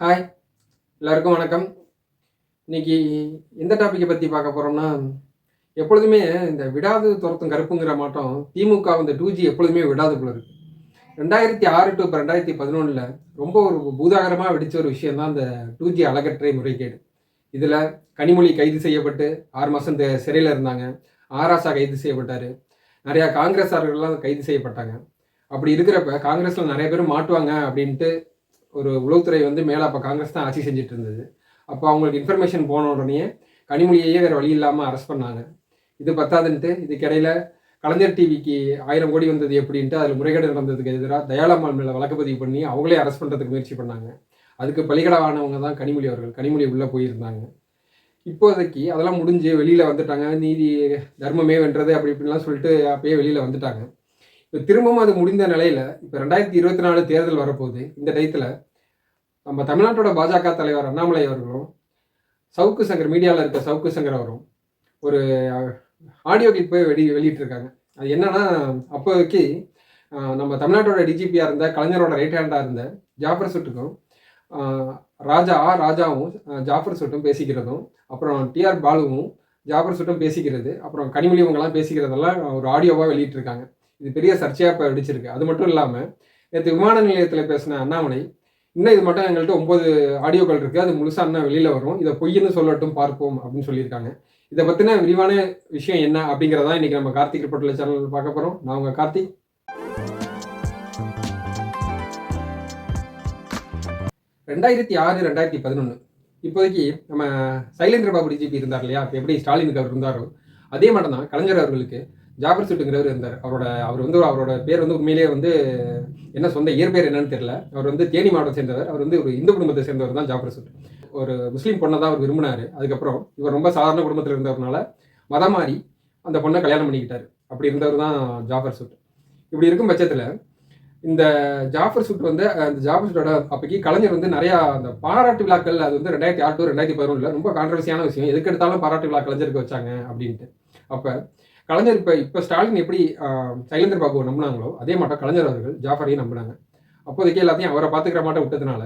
Hi எல்லாருக்கும் வணக்கம். இன்னைக்கு எந்த டாப்பிக்கை பற்றி பார்க்க போகிறோம்னா எப்பொழுதுமே இந்த விடாது துரத்தும் கருப்புங்கிற மாட்டம் திமுக இந்த டூ ஜி எப்பொழுதுமே விடாது போல இருக்கு. ரெண்டாயிரத்தி ஆறு டு இப்போ ரெண்டாயிரத்தி பதினொன்றில் ரொம்ப ஒரு பூதாகரமாக வெடித்த ஒரு விஷயம் தான் இந்த டூ ஜி அலகற்றை முறைகேடு. இதில் கனிமொழி கைது செய்யப்பட்டு ஆறு மாதம் சிறையில் இருந்தாங்க. ஆராசா கைது செய்யப்பட்டார். நிறையா காங்கிரஸார்கள்லாம் கைது செய்யப்பட்டாங்க. அப்படி இருக்கிறப்ப காங்கிரஸில் நிறைய பேர் மாட்டுவாங்க அப்படின்ட்டு ஒரு உளவுத்துறை வந்து மேலே அப்போ காங்கிரஸ் தான் ஆட்சி செஞ்சுட்டு இருந்தது அப்போ அவங்களுக்கு இன்ஃபர்மேஷன் போன உடனே கனிமொழியையே வேறு வழி இல்லாமல் அரெஸ்ட் பண்ணாங்க. இது பத்தாதுன்ட்டு இதுக்கிடையில் கலைஞர் டிவிக்கு ஆயிரம் கோடி வந்தது எப்படின்ட்டு அதில் முறைகேடு நடந்ததுக்கு எதிராக தயாளம்மாள் மேலே வழக்கு பதிவு பண்ணி அவங்களே அரெஸ்ட் பண்ணுறதுக்கு முயற்சி பண்ணாங்க. அதுக்கு பலிகடாவானவங்க தான் கனிமொழி அவர்கள். கனிமொழி உள்ளே போயிருந்தாங்க. இப்போதைக்கு அதெல்லாம் முடிஞ்சு வெளியில் வந்துட்டாங்க. நீதி தர்மமே வென்றது அப்படி இப்படின்லாம் சொல்லிட்டு அப்பயே வெளியில் வந்துட்டாங்க. இப்போ திரும்பவும் அது முடிந்த நிலையில் இப்போ ரெண்டாயிரத்தி இருபத்தி நாலு தேர்தல் வரப்போகுது. இந்த டயத்தில் நம்ம தமிழ்நாட்டோட பாஜக தலைவர் அண்ணாமலை அவர்களும் சவுக்கு சங்கர் மீடியாவில் இருக்க சவுக்கு சங்கர் அவரும் ஒரு ஆடியோ கிளிப் போய் வெளி வெளியிட்டிருக்காங்க. அது என்னன்னா அப்போதைக்கு நம்ம தமிழ்நாட்டோட டிஜிபியாக இருந்த கலைஞரோட ரைட் ஹேண்டாக இருந்த ஜாஃபர் சுட்டுக்கும் ராஜா ஆ ராஜாவும் ஜாஃபர் சுட்டும் பேசிக்கிறதும் அப்புறம் டிஆர் பாலுவும் ஜாஃபர் சுட்டும் பேசிக்கிறது அப்புறம் கனிமொழி இவங்கெல்லாம் பேசிக்கிறதெல்லாம் ஒரு ஆடியோவாக வெளியிட்டிருக்காங்க. இது பெரிய சர்ச்சையாக இப்போ வெடிச்சிருக்கு அது மட்டும் இல்லாமல் நேற்று விமான நிலையத்தில் பேசின அண்ணாமலை இன்னும் இது மட்டும் எங்கள்கிட்ட ஒம்பது ஆடியோக்கள் இருக்குது அது முழுசாக இன்னும் வெளியில் வரும். இதை பொய்ன்னு சொல்லட்டும் பார்ப்போம் அப்படின்னு சொல்லியிருக்காங்க. இதை பற்றின விரிவான விஷயம் என்ன அப்படிங்கிறதா இன்றைக்கி நம்ம கார்த்திக் ரிப்போர்ட்டில் சேனல் பார்க்க போகிறோம் நான் உங்கள் கார்த்திக். ரெண்டாயிரத்தி ஆறு ரெண்டாயிரத்தி பதினொன்று இப்போதைக்கு நம்ம சைலேந்திர பாபு டிஜிபி இருந்தார் இல்லையா? இப்போ எப்படி ஸ்டாலினுக்கு அவர் இருந்தாரோ? அதே மட்டும் தான் கலைஞர் அவர்களுக்கு ஜாபர் சுட்டுங்கிறவர் இருந்தார். அவரோட அவர் வந்து அவரோட பேர் வந்து உண்மையிலேயே வந்து என்ன சொந்த இயற்பெயர் என்னன்னு தெரியல. அவர் வந்து தேனி மாவட்டம் சேர்ந்தவர். அவர் வந்து ஒரு இந்து குடும்பத்தை சேர்ந்தவர் தான் ஜாபர் சுட் ஒரு முஸ்லீம் பொண்ணை தான் அவர் விரும்பினார். அதுக்கப்புறம் இவர் ரொம்ப சாதாரண குடும்பத்தில் இருந்தவர்னால மதம் மாறி அந்த பொண்ணை கல்யாணம் பண்ணிக்கிட்டார். அப்படி இருந்தவர் தான் ஜாஃபர் சுட் இப்படி இருக்கும் பட்சத்தில் இந்த ஜாஃபர் சுட் வந்து அந்த ஜாஃபர் சுட்டோட அப்போக்கி கலைஞர் வந்து நிறையா அந்த பாராட்டு விழாக்கள் அது வந்து ரெண்டாயிரத்தி ஆறு டு ரெண்டாயிரத்தி பதினொன்றில் ரொம்ப கான்ட்ரவர்சியான விஷயம். எதுக்கு எடுத்தாலும் பாராட்டு விழா கலைஞருக்கு வச்சாங்க அப்படின்ட்டு. அப்போ கலைஞர் இப்போ இப்போ ஸ்டாலின் எப்படி ஆஹ், சைலேந்திர பாபுவை நம்பினாங்களோ அதே மாட்டம் கலைஞர் அவர்கள் ஜாஃபரையும் நம்பினாங்க. அப்போதைக்கு எல்லாத்தையும் அவரை பார்த்துக்கிற மாட்டம் விட்டதுனால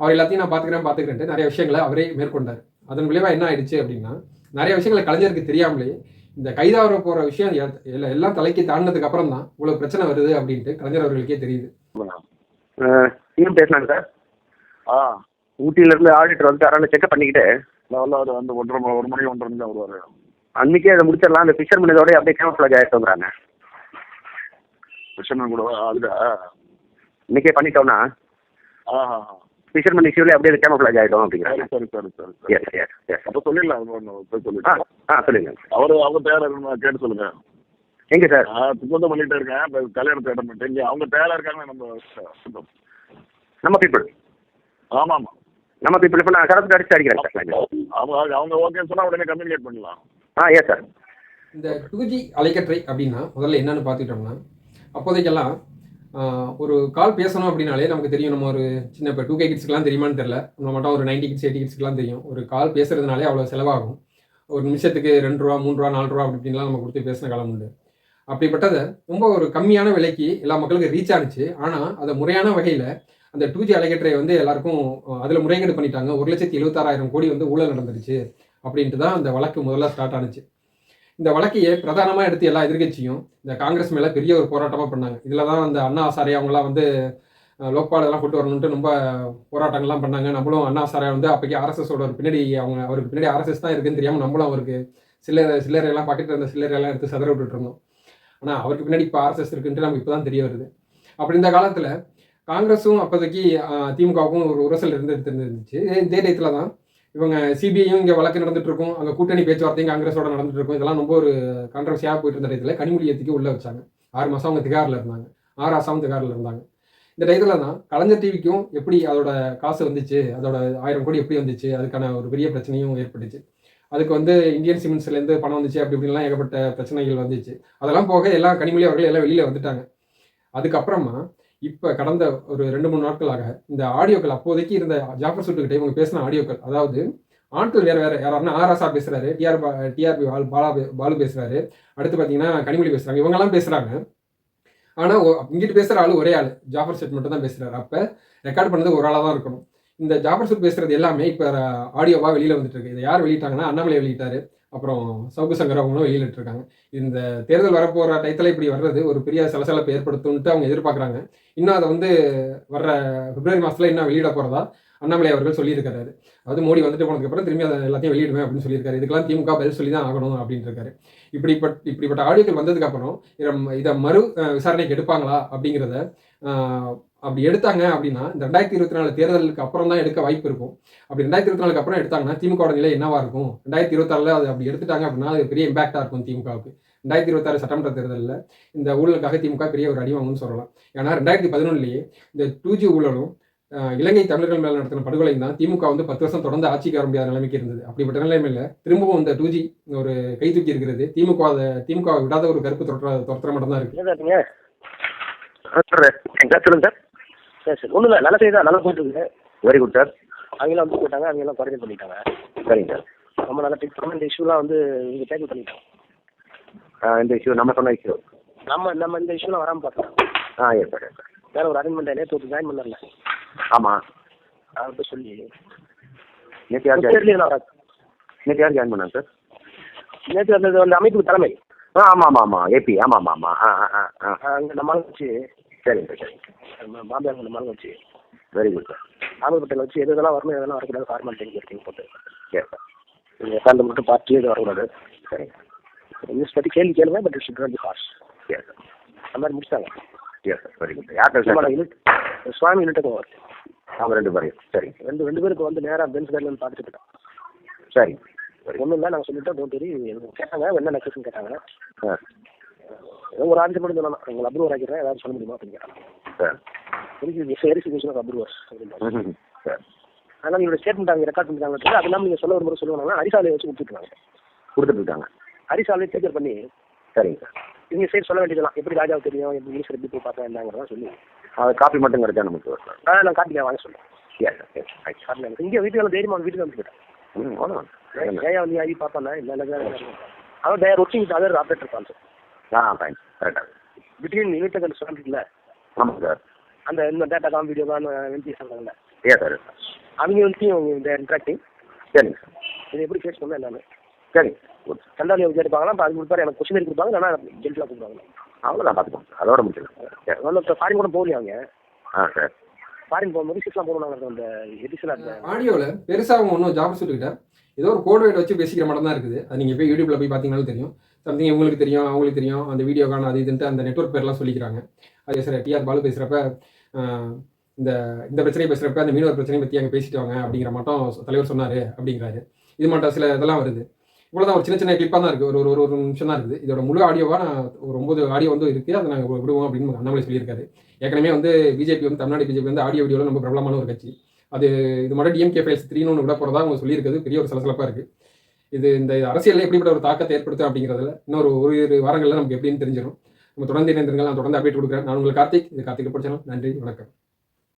அவர் எல்லாத்தையும் நான் பார்த்துக்கிறேன் பார்த்துக்கிறேன்ட்டு நிறைய விஷயங்களை அவரே மேற்கொண்டார். அதன் விளைவாக என்ன ஆயிடுச்சு அப்படின்னா நிறைய விஷயங்களை கலைஞருக்கு தெரியாமலே இந்த கைதாவர போகிற விஷயம் எல்லாம் தலைக்கு தாண்டினதுக்கு அப்புறம் தான் இவ்வளோ பிரச்சனை வருது அப்படின்ட்டு கலைஞர் அவர்களுக்கே தெரியுது. சிஎம் பேசினாங்க சார். ஆ ஊட்டியில இருந்து ஆடிட்டர் வந்து யாராவது செக்அப் பண்ணிக்கிட்டு லெவலில் அவர் வந்து ஒன்றரை ஒரு மணி ஒன்றரை மணி வருவார். அன்னைக்கே அதை முடிச்சிடலாம். அந்த ஃபிஷர் பண்ணதோட அப்படியே கேமஃபிளாஜ் ஆகிட்டோங்கிறாங்க கிருஷ்ணன் கூட அதுல இன்னைக்கே பண்ணிட்டோம்னா பண்ணி இஷ்யூல அப்படியே கேமஃபிளாஜ் ஆகிடும் அப்படிங்கிறாங்க. சரி சரி சரி எஸ் எஸ் எஸ் அப்போ சொல்லிடலாம். போய் ஆ சொல்லிட்டு ஆ சொல்லுங்க. அவர் அவர் இருக்கணும் கேட்டு சொல்லுங்க. எங்க சார்? துக்கம் பண்ணிட்டு இருக்கேன். கல்யாணத்தை இடம் பண்ணிட்டு அவங்க தயாரா இருக்காங்க நம்ம நம்ம பீப்புள் ஆமா ஆமா நம்ம பீப்புள் இப்போ நான் சரத்து அடிச்சு அடிக்கிறேன் அவங்க அவங்க ஓகேன்னு சொன்னா உடனே கம்யூனிகேட் பண்ணலாம் ஆ எஸ் சார் இந்த டூஜி அலைக்கற்றை அப்படின்னா முதல்ல என்னன்னு பார்த்துக்கிட்டோம்னா அப்போதைக்கெல்லாம் ஒரு கால் பேசணும் அப்படின்னாலே நமக்கு தெரியும் நம்ம ஒரு சின்ன இப்போ டூ கே கிட்ஸ்க்குலாம் தெரியுமான்னு தெரியல. நம்ம மட்டும் ஒரு நைன்டி கிட்ஸ் எயிட்டி கிட்ஸ்க்குலாம் தெரியும். ஒரு கால் பேசுறதுனாலே அவ்வளோ செலவாகும். ஒரு நிமிஷத்துக்கு ரெண்டு ரூபா மூணு ரூபா நாலு ரூபா அப்படின்லாம் நம்ம கொடுத்து பேசின காலம் உண்டு. அப்படிப்பட்டதை ரொம்ப ஒரு கம்மியான விலைக்கு எல்லா மக்களுக்கும் ரீச் ஆனிச்சு. ஆனால் அதை முறையான வகையில் அந்த டூ ஜி அலைக்கற்றையை வந்து எல்லாருக்கும் அதில் முறைகேடு பண்ணிட்டாங்க. ஒரு லட்சத்தி எழுபத்தாறாயிரம் கோடி வந்து ஊழல் நடந்துருச்சு. அப்படின்ட்டு தான் அந்த வழக்கு முதல்ல ஸ்டார்ட் ஆனிச்சு இந்த வழக்கையே பிரதானமாக எடுத்து எல்லா எதிர்க்கட்சியும் இந்த காங்கிரஸ் மேலே பெரிய ஒரு போராட்டமாக பண்ணாங்க இதில் தான் அந்த அண்ணா ஆசாரி அவங்களாம் வந்து அஹ், லோக்பால் எல்லாம் கொண்டு வரணுன்ட்டு ரொம்ப போராட்டங்கள்லாம் பண்ணாங்க நம்மளும் அண்ணா சாரை வந்து அப்போக்கி ஆர்எஸ்எஸோட ஒரு பின்னாடி அவங்க அவருக்கு பின்னாடி ஆர்எஸ்எஸ் தான் இருக்குன்னு தெரியாமல் நம்மளும் அவருக்கு சில்லறை சில்லறையெல்லாம் பாக்கெட்டில் இருந்த சில்லறையெல்லாம் எடுத்து சதற விட்டுட்டு இருந்தோம் ஆனால் அவருக்கு பின்னாடி இப்போ ஆர்எஸ்எஸ் இருக்குன்ட்டு நமக்கு இப்போ தான் தெரிய வருது அப்படி இந்த காலத்தில் காங்கிரஸும் அப்போதைக்கு திமுகவுக்கும் ஒரு உரசல் இருந்து இருந்துச்சு இதே டயத்தில் தான் இவங்க சிபிஐயும் இங்கே வழக்கு நடந்துட்டு இருக்கும் அங்கே கூட்டணி பேச்சுவார்த்தையும் காங்கிரஸோட நடந்துட்டு இருக்கும் இதெல்லாம் ரொம்ப ஒரு கான்ட்ரவர்சியாக போயிட்டு இருந்த டயத்தில் கனிமொழி ஏத்திக்கு உள்ளே வச்சாங்க. ஆறு மாதம் அவங்க திகாரில் இருந்தாங்க. ஆறு ஆசாவும் திகாரில் இருந்தாங்க. இந்த டயத்தில் தான் கலைஞர் டிவிக்கும் எப்படி அதோட காசு வந்துச்சு? அதோட ஆயிரம் கோடி எப்படி வந்துச்சு? அதுக்கான ஒரு பெரிய பிரச்சனையும் ஏற்பட்டுச்சு. அதுக்கு வந்து இந்தியன் சிமெண்ட்ஸ்லேருந்து பணம் வந்துச்சு அப்படி இப்படிலாம் ஏகப்பட்ட பிரச்சனைகள் வந்துச்சு. அதெல்லாம் போக எல்லாம் கனிமொழி அவர்கள் எல்லாம் வெளியில் வந்துட்டாங்க. அதுக்கப்புறமா இப்போ கடந்த ஒரு ரெண்டு மூணு நாட்களாக இந்த ஆடியோக்கள் அப்போதைக்கு இருந்த ஜாஃபர் சுட்டுக்கிட்டே இவங்க பேசின ஆடியோக்கள் அதாவது ஆட்கள் வேற வேற யாராருன்னா ஆராசா பேசுறாரு டிஆர் டிஆர்பி பாலா பே- பாலு பேசுறாரு அடுத்து பார்த்தீங்கன்னா கனிமொழி பேசுறாங்க இவங்கெல்லாம் பேசுறாங்க. ஆனால் இங்கிட்டு பேசுகிற ஆள் ஒரே ஆள் ஜாஃபர் செட் மட்டும் தான் பேசுறாரு. அப்போ ரெக்கார்ட் பண்ணது ஒரு ஆளாக தான் இருக்கணும். இந்த ஜாஃபர் சூட் பேசுறது எல்லாமே இப்போ ஆடியோவா வெளியில் வந்துட்டு இருக்கு. இதை யார் வெளியிட்டாங்கன்னா அண்ணாமலை வெளியிட்டாரு. அப்புறம் சவுக்கு சங்கர் அவங்களும் வெளியிட்டு இருக்காங்க இந்த தேர்தல் வரப்போற டயத்தில் இப்படி வர்றது ஒரு பெரிய சலசலப்பை ஏற்படுத்தும்ட்டு அவங்க எதிர்பார்க்குறாங்க. இன்னும் அதை வந்து வர்ற பிப்ரவரி மாதத்தில் இன்னும் வெளியிட போகிறதா அண்ணாமலை அவர்கள் சொல்லியிருக்காரு அதாவது மோடி வந்துட்டு போனதுக்கு அப்புறம் திரும்பி அதை எல்லாத்தையும் வெளியிடுவேன் அப்படின்னு சொல்லியிருக்காரு. இதுக்கெல்லாம் திமுக பதில் சொல்லி தான் ஆகணும் அப்படின்னு இருக்காரு இப்படிப்பட்ட இப்படிப்பட்ட ஆடியோக்கள் வந்ததுக்கப்புறம் இதை- இதை மறு விசாரணைக்கு எடுப்பாங்களா அப்படிங்கிறத அப்படி எடுத்தாங்க அப்படின்னா இந்த ரெண்டாயிரத்தி இருபத்தி நாலு தேர்தலுக்கு அப்புறம் தான் எடுக்க வாய்ப்பு இருக்கும். அப்படி ரெண்டாயிரத்தி இருபத்தி நாலுக்கு அப்புறம் எடுத்தாங்கன்னா திமுக நிலை என்னவா இருக்கும்? ரெண்டாயிரத்தி இருபத்தாறுல அது அப்படி எடுத்துட்டாங்க அப்படின்னா அது பெரிய இம்பாக்டா இருக்கும் திமுகவுக்கு. ரெண்டாயிரத்தி இருபத்தாறு சட்டமன்ற தேர்தலில் இந்த ஊழலுக்காக திமுக பெரிய ஒரு அடிவாங்கன்னு சொல்லலாம். ஏன்னா ரெண்டாயிரத்தி பதினொன்றுலேயே இந்த டூ ஜி ஊழலும் இலங்கை தமிழர்கள் மேல நடத்தின படுகொலையும் தான் திமுக வந்து பத்து வருஷம் தொடர்ந்து ஆட்சிக்கு வர முடியாத நிலைமைக்கு இருந்தது. அப்படிப்பட்ட நிலைமையில திரும்பவும் இந்த டூ ஜி ஒரு கை தூக்கி இருக்கிறது. திமுக அதை திமுக விடாத ஒரு கருப்பு துரத்துற துரத்துற மட்டும் தான் இருக்கு சார் சார். ஒன்றும் இல்லை நல்ல செய்தி தான் நல்லா போயிட்டு இருக்குது வெரி குட் சார் அவங்களாம் வந்து போயிட்டாங்க அவங்களாம் குறைஞ்சு பண்ணிட்டாங்க. சரிங்க சார் ரொம்ப நல்லா ட்ரீட் பண்ண இந்த இஷ்யூலாம் வந்து இங்கே டேக்கிள் பண்ணிட்டாங்க. ஆ, இந்த இஷ்யூ நம்ம சொன்ன இஷ்யூ நம்ம நம்ம இந்த இஷ்யூலாம் வராமல் பார்த்தோம் ஆ எஸ் சார் வேற ஒரு அரேஞ்ச்மெண்ட் நேற்று ஜாயின் பண்ணல ஆமாம் அவர்கிட்ட சொல்லி. நேற்று யார் ஜாயின் நேற்று யார் ஜாயின் பண்ணாங்க சார் நேற்று வந்தது வந்து அமைப்பு தலைமை. ஆ ஆமாம் ஆமாம் ஆமாம் ஏபி ஆமாம் ஆமாம் ஆமாம் ஆ ஆ ஆ. அங்கே நம்ம ஆளுங்க வச்சு சரிங்க சார் அங்கே நம்ம ஆளுங்க வச்சு வெரி குட் சார் ஆமல்பட்டியில் வச்சு எது இதெல்லாம் வரணும் எதெல்லாம் வரக்கூடாது ஃபார்மாலிட்டி இருக்கீங்க போட்டு எஸ் சார் நீங்கள் உட்காந்து மட்டும் பார்த்து எது வரக்கூடாது. சரிங்க நியூஸ் பற்றி கேள்வி கேளுங்க but it should not be harsh yes sir அந்த மாதிரி முடிச்சிட்டாங்க. எஸ் சார் வெரி குட் யார்கிட்ட சார் சுவாமி யூனிட்டுக்கு வரும் அவங்க ரெண்டு பேரையும் சரிங்க ரெண்டு ரெண்டு பேருக்கு வந்து நேராக பென்ஸ் கார்டில் பார்த்துட்டு போயிட்டோம். சரிங்க வெரி ஒன்றும் இல்லை நாங்கள் சொல்லிட்டோம் டோன்ட் வெரி கேட்டாங்க என்ன நெக்ஸ்ட்னு கேட்டாங்க. ஒரு ஆன்சர் மட்டும் சொல்லலாம் உங்களை அப்ரூவர் ஆக்கிறேன் ஏதாவது சொல்ல முடியுமா அப்படின்னு கேட்டாங்க சார். ஆஃப் அப்ரூவர்ஸ் அப்படின்னு சார். அதனால் நீங்களோட ஸ்டேட்மெண்ட் அங்கே ரெக்கார்ட் பண்ணிட்டாங்க அது இல்லாமல் நீங்கள் சொல்ல ஒரு முறை சொல்லுவாங்க அரிசாலையை வச்சு கொடுத்துருக்காங்க. கொடுத்துட்டு இருக்காங்க. அரிசாலையை டீச்சர் பண்ணி சரிங்க சார். நீங்கள் சைடு சொல்ல வேண்டியதெல்லாம் எப்படி ராஜாவுக்கு தெரியும்? எப்படி மினிஸ்டர் எப்படி போய் பார்த்தா என்னங்கிறதா சொல்லி. அது காப்பி மட்டும் கிடைச்சா நமக்கு வரலாம் நான் காட்டிக்க வாங்க சொல்லுவேன் சார் இங்கே வீட்டுக்கு தைரியமாக அவங்க வீட்டுக்கு வந்து போயிட்டேன். ம் அவ்வளோதான் ஏன் வந்து ஐ பார்ப்பானே இல்லை அவன் there working other operator calls ah fine கரெக்டாக பிட்வீன் யூனிட் அண்ட் சொல்லிட்டுல ஆமாம் சார். அந்த இந்த data com video com MB சொல்கிறாங்கல்ல ஏ சார் அவங்க வந்து இந்த இன்ட்ராக்டிங் சரிங்க சார். இது எப்படி ஃபேஸ் பண்ண எல்லாமே? சரிங்க குட் சண்டாலி கேட்டுப்பாங்களா அப்போ அது கொடுப்பாரு எனக்கு கொஸ்டின் கொடுப்பாங்க இல்லைனா ஜென்டலாக கொடுப்பாங்க அவ்வளோதான் பார்த்துக்கோங்க அதோட முடிச்சிடலாம் சார் ஃபாரின் கூட போகலையா அவங்க? ஆ சார். ஃபாரின் போகும்போது சிக்ஸ்லாம் போகணும் அந்த எபிசோட் ஆடியோவில் பெருசாக அவங்க ஒன்றும் ஜாப் சொல்லிக்கிட்ட ஏதோ ஒரு கோட் வேர்ட் வச்சு பேசிக்கிற மட்டும் தான் இருக்குது. அது நீங்கள் போய் யூடியூப்ல போய் பார்த்தீங்கன்னாலும் தெரியும். சம்திங் இவங்களுக்கு தெரியும் அவங்களுக்கு தெரியும். அந்த வீடியோக்கான அது இதுன்ட்டு அந்த நெட்வொர்க் பேர்லாம் சொல்லிக்கிறாங்க. அது சார் டிஆர் பாலு பேசுகிறப்ப இந்த இந்த பிரச்சனையை பேசுகிறப்ப அந்த மீனவர் பிரச்சனையை பற்றி அங்கே பேசிட்டு வாங்க அப்படிங்கிற மட்டும் தலைவர் சொன்னார் அப்படிங்கிறாரு. இது மட்டும் சில இதெல்லாம் வருது. இவ்வளோதான் ஒரு சின்ன சின்ன கிளிப்பாக தான் இருக்குது ஒரு ஒரு ஒரு நிமிஷம் தான் இருக்குது. இதோட முழு ஆடியோவாக நான் ஒரு ஒம்பது ஆடியோ வந்து இருக்குது அதை நாங்கள் விடுவோம் அப்படின்னு அண்ணாமலை சொல்லியிருக்காரு. ஏற்கனவே வந்து பிஜேபி வந்து தமிழ்நாடு பிஜேபி வந்து ஆடியோ வீடியோவில் ரொம்ப பிரபலமான ஒரு கட்சி. அது இது மட்டும் டிஎம்கே ஃபைல்ஸ் த்ரீன்னு ஒன்று விட போகிறதா அவங்க சொல்லியிருக்கிறது. பெரிய ஒரு சலசலப்பாக இருக்குது இது இந்த அரசியலில் எப்படிப்பட்ட ஒரு தாக்கத்தை ஏற்படுத்தும் அப்படிங்கிறதுல இன்னொரு ஒரு இரு வாரங்களில் நமக்கு எப்படின்னு தெரிஞ்சிடும். நம்ம தொடர்ந்து இணைந்திருங்கள். நான் தொடர்ந்து அப்டேட் கொடுக்குறேன். நான் உங்களுக்கு கார்த்திக். இது கார்த்திக் படிச்சாலும் நன்றி. வணக்கம்.